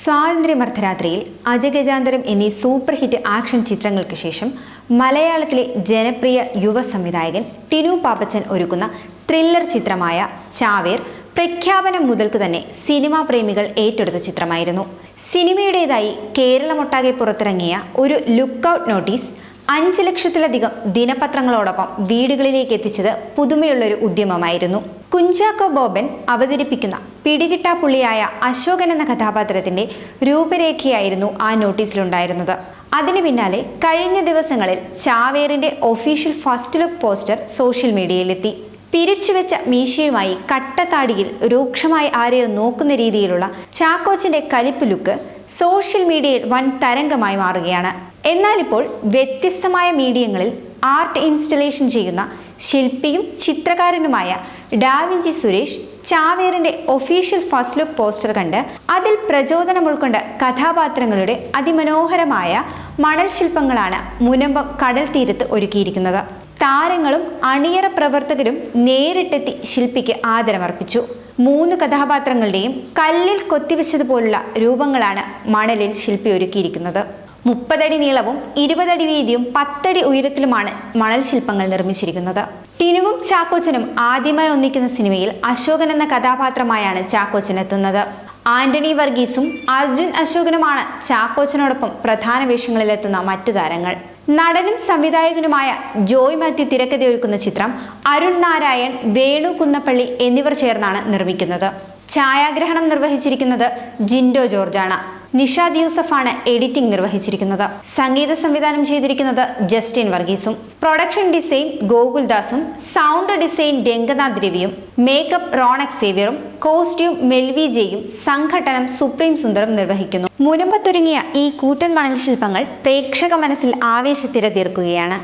സ്വാതന്ത്ര്യമർദ്ധരാത്രിയിൽ അജഗജാന്തരം എന്നീ super hit action ചിത്രങ്ങൾക്ക് ശേഷം മലയാളത്തിലെ ജനപ്രിയ യുവ സംവിധായകൻ ടിനു പാപ്പച്ചൻ ഒരുക്കുന്ന ത്രില്ലർ ചിത്രമായ ചാവേർ പ്രഖ്യാപനം മുതൽക്ക് തന്നെ സിനിമാ പ്രേമികൾ ഏറ്റെടുത്ത ചിത്രമായിരുന്നു. സിനിമയുടേതായി കേരളമൊട്ടാകെ പുറത്തിറങ്ങിയ ഒരു ലുക്കൌട്ട് നോട്ടീസ് അഞ്ച് ലക്ഷത്തിലധികം ദിനപത്രങ്ങളോടൊപ്പം വീടുകളിലേക്ക് എത്തിച്ചത് പുതുമയുള്ളൊരു ഉദ്യമമായിരുന്നു. കുഞ്ചാക്കോ ബോബൻ അവതരിപ്പിക്കുന്ന പിടികിട്ടാപ്പുള്ളിയായ അശോകൻ എന്ന കഥാപാത്രത്തിന്റെ രൂപരേഖയായിരുന്നു ആ നോട്ടീസിലുണ്ടായിരുന്നത്. അതിന് പിന്നാലെ കഴിഞ്ഞ ദിവസങ്ങളിൽ ചാവേറിന്റെ official first look poster social മീഡിയയിലെത്തി പിരിച്ചുവെച്ച മീശയുമായി കട്ടത്താടിയിൽ രൂക്ഷമായി ആരെയോ നോക്കുന്ന രീതിയിലുള്ള ചാക്കോച്ചിന്റെ കലിപ്പ് ലുക്ക് സോഷ്യൽ മീഡിയയിൽ വൻ തരംഗമായി മാറുകയാണ്. എന്നാൽ ഇപ്പോൾ വ്യത്യസ്തമായ മീഡിയങ്ങളിൽ ആർട്ട് ഇൻസ്റ്റലേഷൻ ചെയ്യുന്ന ശില്പിയും ചിത്രകാരനുമായ ഡാവിഞ്ചി സുരേഷ് ചാവേറിന്റെ ഒഫീഷ്യൽ ഫസ്റ്റ് ലുക്ക് പോസ്റ്റർ കണ്ട് അതിൽ പ്രചോദനം ഉൾക്കൊണ്ട കഥാപാത്രങ്ങളുടെ അതിമനോഹരമായ മണൽ ശില്പങ്ങളാണ് മുനമ്പം കടൽ തീരത്ത് ഒരുക്കിയിരിക്കുന്നത്. താരങ്ങളും അണിയറ പ്രവർത്തകരും നേരിട്ടെത്തി ശില്പിക്ക് ആദരമർപ്പിച്ചു. മൂന്ന് കഥാപാത്രങ്ങളുടെയും കല്ലിൽ കൊത്തിവെച്ചതുപോലുള്ള രൂപങ്ങളാണ് മണലിൽ ശില്പി ഒരുക്കിയിരിക്കുന്നത്. മുപ്പതടി നീളവും ഇരുപതടി വീതിയും പത്തടി ഉയരത്തിലുമാണ് മണൽ ശില്പങ്ങൾ നിർമ്മിച്ചിരിക്കുന്നത്. ടിനുവും ചാക്കോച്ചനും ആദ്യമായി ഒന്നിക്കുന്ന സിനിമയിൽ അശോകൻ എന്ന കഥാപാത്രമായാണ് ചാക്കോച്ചൻ എത്തുന്നത്. ആന്റണി വർഗീസും അർജുൻ അശോകനുമാണ് ചാക്കോച്ചനോടൊപ്പം പ്രധാന വേഷങ്ങളിലെത്തുന്ന മറ്റു താരങ്ങൾ. നടനും സംവിധായകനുമായ ജോയ് മാത്യു തിരക്കഥയൊരുക്കുന്ന ചിത്രം അരുൺ നാരായൺ വേണു കുന്നപ്പള്ളി എന്നിവർ ചേർന്നാണ് നിർമ്മിക്കുന്നത്. ഛായാഗ്രഹണം നിർവഹിച്ചിരിക്കുന്നത് ജിൻഡോ ജോർജാണ്. നിഷാദ് യൂസഫാണ് എഡിറ്റിംഗ് നിർവഹിച്ചിരിക്കുന്നത്. സംഗീത സംവിധാനം ചെയ്തിരിക്കുന്നത് ജസ്റ്റിൻ വർഗീസും. പ്രൊഡക്ഷൻ ഡിസൈൻ ഗോകുൽദാസും സൗണ്ട് ഡിസൈൻ രംഗനാഥ് രവിയും. മേക്കപ്പ് റോണക് സേവ്യറും കോസ്റ്റ്യൂം മെൽവി ജെയും. സംഘടനം സുപ്രീം സുന്ദരം നിർവഹിക്കുന്നു. മുനമ്പത്തൊരുങ്ങിയ ഈ കൂറ്റൻ മണൽ ശില്പങ്ങൾ പ്രേക്ഷക മനസ്സിൽ ആവേശത്തിര തീർക്കുകയാണ്